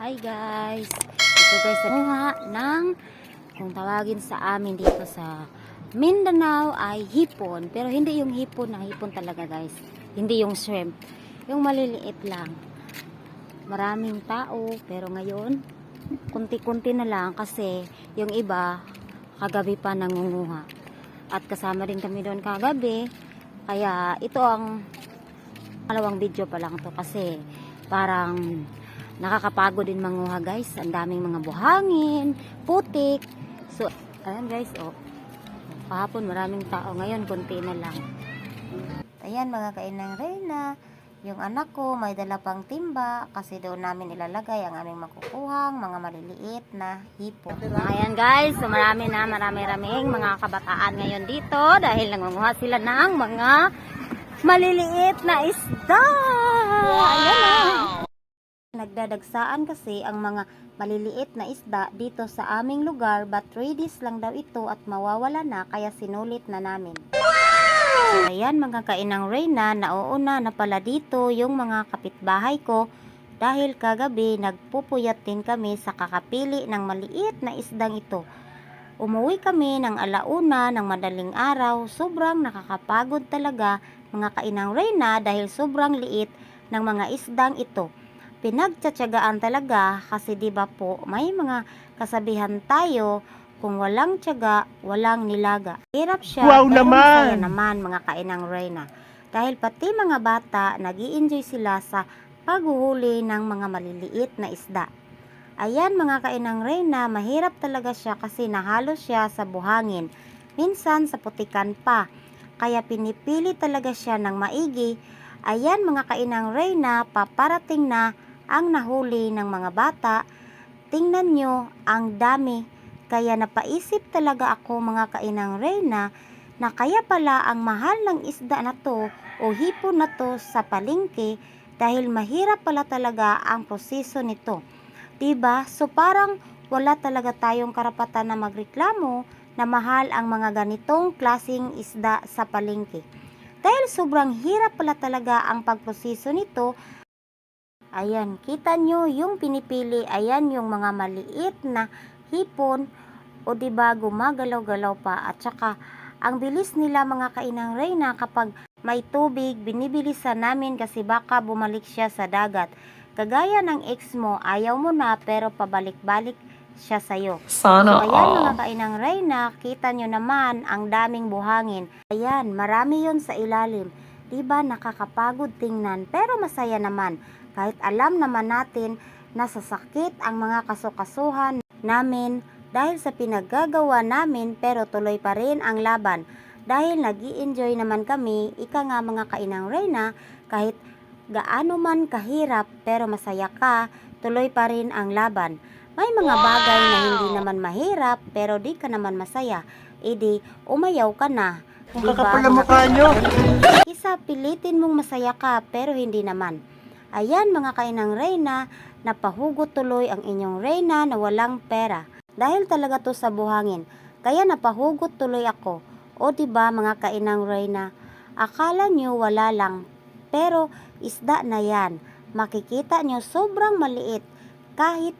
Hi guys! Ito guys, nakuha ng kung tawagin sa amin dito sa Mindanao ay hipon. Pero hindi yung hipon na hipon talaga guys. Hindi yung shrimp. Yung maliliit lang. Maraming tao pero ngayon kunti-kunti na lang kasi yung iba kagabi pa nangunguha. At kasama rin kami doon kagabi. Kaya ito ang dalawang video pa lang to kasi parang nakakapagod din manguha guys. Ang daming mga buhangin, putik. So, ayan guys, oh. Kahapon maraming tao. Ngayon, konti na lang. Ayan mga kainang Reyna. Yung anak ko may dala pang timba kasi doon namin ilalagay ang aming makukuhang mga maliliit na hipo. Ayan guys, so marami na marami-raming mga kabataan ngayon dito dahil nangunguha sila ng mga maliliit na isda. Ayan na. Nagdadagsaan kasi ang mga maliliit na isda dito sa aming lugar but 3 days lang daw ito at mawawala na kaya sinulit na namin. So, ayan mga kainang Reyna, nauuna na pala dito yung mga kapitbahay ko dahil kagabi nagpupuyat din kami sa kakapili ng maliit na isdang ito. Umuwi kami ng alauna ng madaling araw, sobrang nakakapagod talaga mga kainang Reyna dahil sobrang liit ng mga isdang ito. Pinagtsatsagaan talaga kasi 'di ba po may mga kasabihan tayo kung walang tiyaga, walang nilaga. Hirap siya, Wow naman! masaya naman mga kainang Reyna. Dahil pati mga bata, nag enjoy sila sa paghuhuli ng mga maliliit na isda. Ayan mga kainang Reyna, mahirap talaga siya kasi nahalo siya sa buhangin. Minsan sa putikan pa. Kaya pinipili talaga siya ng maigi. Ayan mga kainang Reyna, paparating na ang nahuli ng mga bata. Tingnan nyo, ang dami. Kaya napaisip talaga ako mga kainang Reyna na kaya pala ang mahal ng isda na to o hipon na to sa palengke dahil mahirap pala talaga ang proseso nito. 'Di ba? So parang wala talaga tayong karapatan na magreklamo na mahal ang mga ganitong klasing isda sa palengke. Dahil sobrang hirap pala talaga ang pagproseso nito. Ayan, kita nyo yung pinipili, ayan yung mga maliit na hipon o di ba gumagalaw-galaw pa at saka ang bilis nila mga kainang Reyna kapag may tubig, binibilisan namin kasi baka bumalik siya sa dagat. Kagaya ng ex mo, ayaw mo na pero pabalik-balik siya sa'yo. Sana So, ayan mga kainang Reyna, kita nyo naman ang daming buhangin. Ayan, marami yon sa ilalim. Diba nakakapagod tingnan pero masaya naman. Kahit alam naman natin na sasakit ang mga kasukasuhan namin dahil sa pinaggagawa namin pero tuloy pa rin ang laban. Dahil nag enjoy naman kami, ika nga mga kainang Reyna, kahit gaano man kahirap pero masaya ka, tuloy pa rin ang laban. May mga bagay na hindi naman mahirap pero di ka naman masaya. Edi, umayaw ka na. Kung Diba, kakapal ang mukha nyo. isa, pilitin mong masaya ka pero hindi naman. Ayan mga kainang Reyna, napahugot tuloy ang inyong Reyna na walang pera. Dahil talaga to sa buhangin. Kaya napahugot tuloy ako. O di ba mga kainang Reyna, akala nyo wala lang. Pero isda na yan. Makikita nyo sobrang maliit. Kahit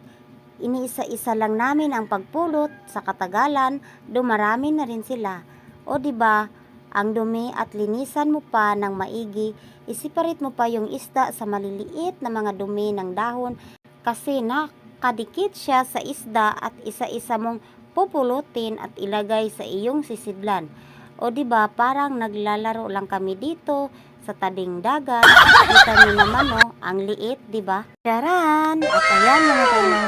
iniisa-isa lang namin ang pagpulot sa katagalan, dumarami na rin sila. O di ba? Ang dumi at linisan mo pa ng maigi, isiparit mo pa yung isda sa maliliit na mga dumi ng dahon kasi nakadikit siya sa isda at isa-isa mong pupulutin at ilagay sa iyong sisidlan. O di ba parang naglalaro lang kami dito sa tabing dagat. Kita niyo naman oh, ang liit, di ba? Charan! At ayan mga Reyna,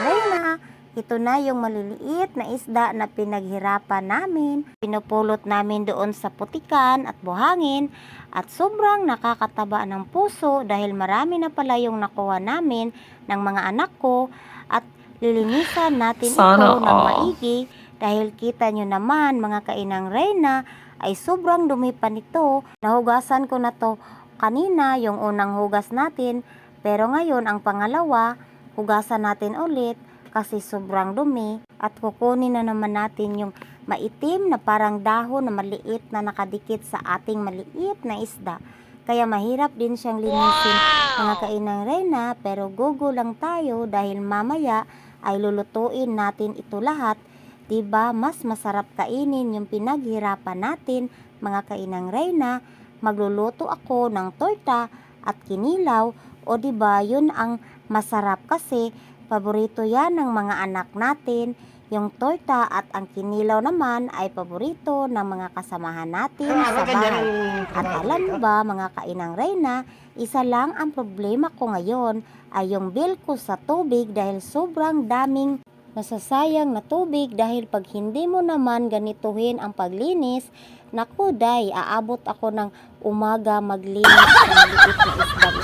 ito na yung maliliit na isda na pinaghirapan namin. Pinupulot namin doon sa putikan at buhangin at sobrang nakakataba ng puso dahil marami na pala yung nakuha namin ng mga anak ko at lilinisan natin Sana ito ng maigi dahil kita nyo naman mga kainang Reyna ay sobrang dumi pa nito. Nahugasan ko na to kanina yung unang hugas natin pero ngayon ang pangalawa hugasan natin ulit kasi sobrang dumi at kukunin na naman natin yung maitim na parang dahon na maliit na nakadikit sa ating maliit na isda. kaya mahirap din siyang linisin. Mga kainang reyna pero gugo lang tayo dahil mamaya ay lulutuin natin ito lahat. 'di ba mas masarap kainin yung pinaghirapan natin mga kainang reyna. Magluluto ako ng torta at kinilaw. O 'di ba yun ang masarap kasi paborito yan ng mga anak natin yung torta at ang kinilaw naman ay paborito ng mga kasamahan natin sa bahay. At alam mo ba mga kainang reyna, isa lang ang problema ko ngayon ay yung bill ko sa tubig dahil sobrang daming nasasayang na tubig dahil pag hindi mo naman ganituhin ang paglinis, naku day, aabot ako ng umaga maglinis ng liit na. So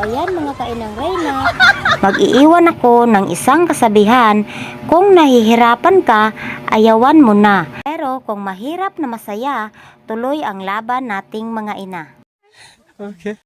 ayan mga kainang reyna, mag-iiwan ako ng isang kasabihan, kung nahihirapan ka, ayawan mo na. Pero kung mahirap na masaya, tuloy ang laban nating mga ina. Okay.